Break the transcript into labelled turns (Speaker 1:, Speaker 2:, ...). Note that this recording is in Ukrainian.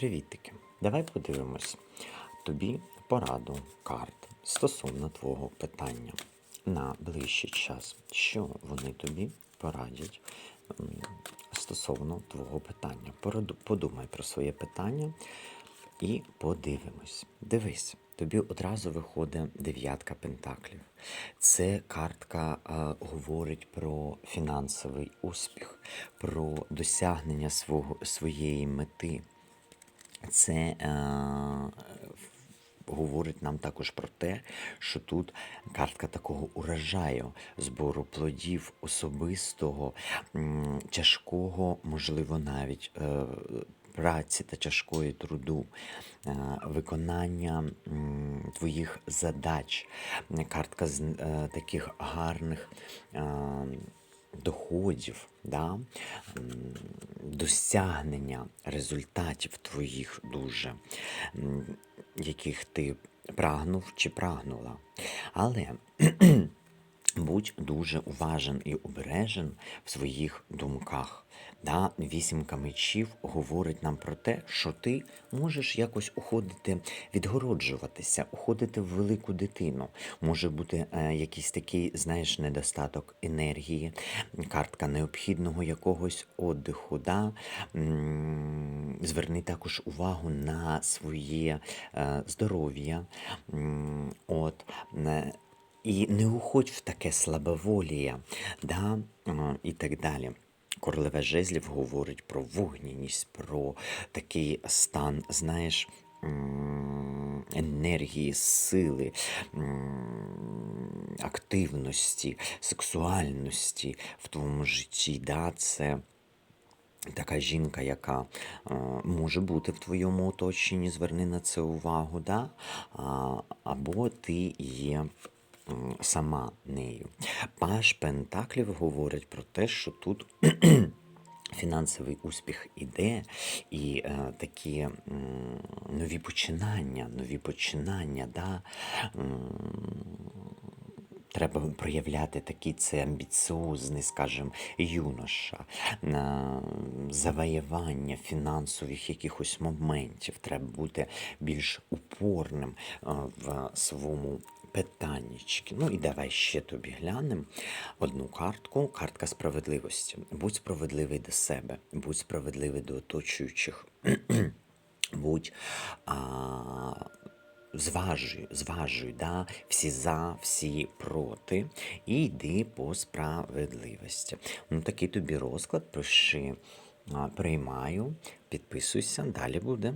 Speaker 1: Привітики! Давай подивимось тобі пораду карт стосовно твого питання на ближчий час. Що вони тобі порадять стосовно твого питання? Подумай про своє питання і подивимось. Дивись, тобі одразу виходить дев'ятка пентаклів. Це картка е, говорить про фінансовий успіх, про досягнення свого, своєї мети. Це е, говорить нам також про те, що тут картка такого урожаю, збору плодів особистого, тяжкого, можливо, навіть е, праці та тяжкої труду, е, виконання твоїх задач. Картка з е, таких гарних. Доходів, да? досягнення результатів твоїх дуже, яких ти прагнув чи прагнула. Але будь дуже уважен і обережен в своїх думках. Да? Вісімка мечів говорить нам про те, що ти можеш якось уходити, відгороджуватися, уходити в велику дитину. Може бути е, якийсь такий, знаєш, недостаток енергії, картка необхідного якогось отдиху. Да? Зверни також увагу на своє е, здоров'я. От. І не уходь в таке слабоволія, да? і так далі. Королева жезлів говорить про вогняність, про такий стан, знаєш, енергії, сили, активності, сексуальності в твоєму житті. Да? Це така жінка, яка може бути в твоєму оточенні, зверни на це увагу, да? або ти є сама нею. Паш Пентаклів говорить про те, що тут. Фінансовий успіх іде, і е, такі м, нові починання, нові починання, да, м, треба проявляти такий це амбіціозний, скажімо, юноша, на завоювання фінансових якихось моментів. Треба бути більш упорним е, в своєму питаннячки. Ну і давай ще тобі глянемо одну картку. Картка справедливості. Будь справедливий до себе, будь справедливий до оточуючих. Будь а, зважуй, зважуй, да, всі за, всі проти, і йди по справедливості. Ну, такий тобі розклад, пиши, приймаю, підписуйся, далі буде.